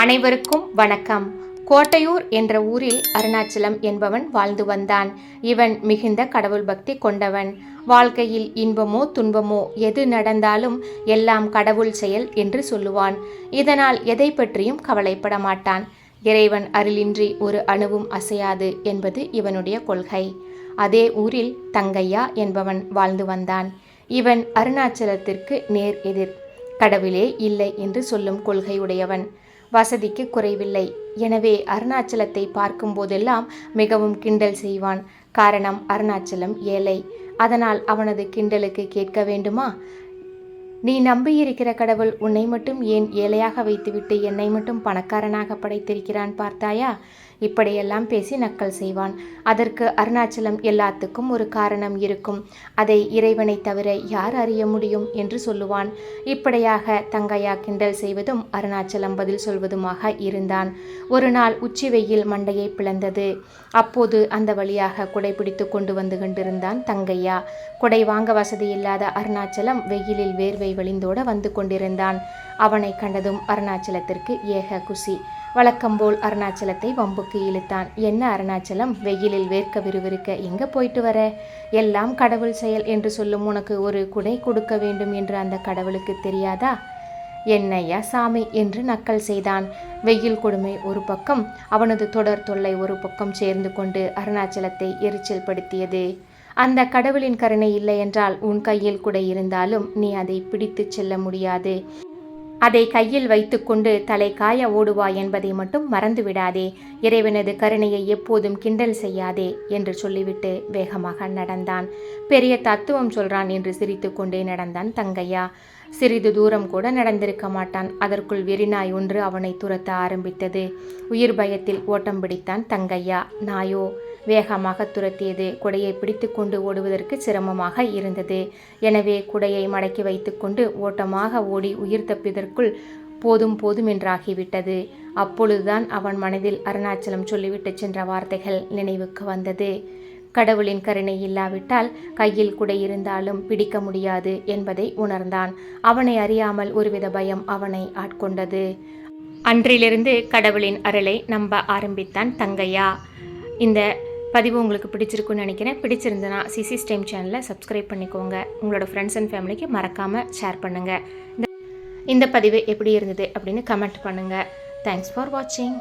அனைவருக்கும் வணக்கம். கோட்டையூர் என்ற ஊரில் அருணாச்சலம் என்பவன் வாழ்ந்து வந்தான். இவன் மிகுந்த கடவுள் பக்தி கொண்டவன். வாழ்க்கையில் இன்பமோ துன்பமோ எது நடந்தாலும் எல்லாம் கடவுள் செயல் என்று சொல்லுவான். இதனால் எதை பற்றியும் கவலைப்பட மாட்டான். இறைவன் அருளின்றி ஒரு அணுவும் அசையாது என்பது இவனுடைய கொள்கை. அதே ஊரில் தங்கையா என்பவன் வாழ்ந்து வந்தான். இவன் அருணாச்சலத்திற்கு நேர் எதிர். கடவுளே இல்லை என்று சொல்லும் கொள்கையுடையவன். வசதிக்கு குறைவில்லை. எனவே அருணாச்சலத்தை பார்க்கும் போதெல்லாம் மிகவும் கிண்டல் செய்வான். காரணம் அருணாச்சலம் ஏழை. அதனால் அவனது கிண்டலுக்கு கேட்க வேண்டுமா? நீ நம்பியிருக்கிற கடவுள் உன்னை மட்டும் ஏன் ஏழையாக வைத்துவிட்டு என்னை மட்டும் பணக்காரனாக படைத்திருக்கிறான் பார்த்தாயா? இப்படியெல்லாம் பேசி நக்கல் செய்வான். அதற்கு அருணாச்சலம் எல்லாத்துக்கும் ஒரு காரணம் இருக்கும். அதை இறைவனை தவிர யார் அறிய முடியும் என்று சொல்லுவான். இப்படியாக தங்கையா கிண்டல் செய்வதும் அருணாச்சலம் பதில் சொல்வதுமாக இருந்தான். ஒரு நாள் உச்சி வெயில் மண்டையை பிளந்தது. அப்போது அந்த வழியாக குடை பிடித்து கொண்டு வந்து கொண்டிருந்தான் தங்கையா. குடை வாங்க வசதி இல்லாத அருணாச்சலம் வெயிலில் வேர்வை வழிந்தோட வந்து கொண்டிருந்தான். அவனை கண்டதும் அருணாச்சலத்திற்கு ஏக குசி வழக்கம்போல் அருணாச்சலத்தை வம்புக்கு இழுத்தான். என்ன அருணாச்சலம்? வெயிலில் வேர்க்க விறுவிறுக்க எங்க போயிட்டு வர? எல்லாம் கடவுள் செயல் என்று சொல்லும் உனக்கு ஒரு குடை கொடுக்க வேண்டும் என்று அந்த கடவுளுக்கு தெரியாதா? என்னையா சாமி? என்று நக்கல் செய்தான். வெயில் கொடுமை ஒரு பக்கம் அவனது தொடர் தொல்லை ஒரு பக்கம் சேர்ந்து கொண்டு அருணாச்சலத்தை எரிச்சல் படுத்தியது அந்த கடவுளின் கருணை இல்லை என்றால் உன் கையில் கூட இருந்தாலும் நீ அதை பிடித்துச் செல்ல முடியாது. அதை கையில் வைத்துக்கொண்டு தலை காய ஓடுவாய் என்பதை மட்டும் மறந்து விடாதே. இறைவனது கருணையை எப்போதும் கிண்டல் செய்யாதே என்று சொல்லிவிட்டு வேகமாக நடந்தான். பெரிய தத்துவம் சொல்றான் என்று சிரித்துக்கொண்டே நடந்தான் தங்கையா. சிறிது தூரம் கூட நடந்திருக்க மாட்டான். அதற்குள் வெறிநாய் ஒன்று அவனை துரத்த ஆரம்பித்தது. உயிர் பயத்தில் ஓட்டம் பிடித்தான் தங்கையா. நாயோ வேகமாக துரத்தியது. குடையை பிடித்துக்கொண்டு ஓடுவதற்கு சிரமமாக இருந்தது. எனவே குடையை மடக்கி வைத்துக்கொண்டு ஓட்டமாக ஓடி உயிர் தப்பியதற்குள் போதும் போதும் என்றாகிவிட்டது. அப்பொழுதுதான் அவன் மனதில் அருணாச்சலம் சொல்லிவிட்டு சென்ற வார்த்தைகள் நினைவுக்கு வந்தது. கடவுளின் கருணை இல்லாவிட்டால் கையில் குடை இருந்தாலும் பிடிக்க முடியாது என்பதை உணர்ந்தான். அவனை அறியாமல் ஒருவித பயம் அவனை ஆட்கொண்டது. அன்றிலிருந்து கடவுளின் அருளை நம்ப ஆரம்பித்தான் தங்கையா. இந்த பதிவு உங்களுக்கு பிடிச்சிருக்குன்னு நினைக்கிறேன். பிடிச்சிருந்தனா சிசிஸ் டைம் சேனலை சப்ஸ்கிரைப் பண்ணிக்கோங்க. உங்களோட ஃப்ரெண்ட்ஸ் அண்ட் ஃபேமிலிக்கு மறக்காமல் ஷேர் பண்ணுங்கள் இந்த பதிவு எப்படி இருந்தது அப்படின்னு கமெண்ட் பண்ணுங்கள் தேங்க்ஸ் ஃபார் வாட்சிங்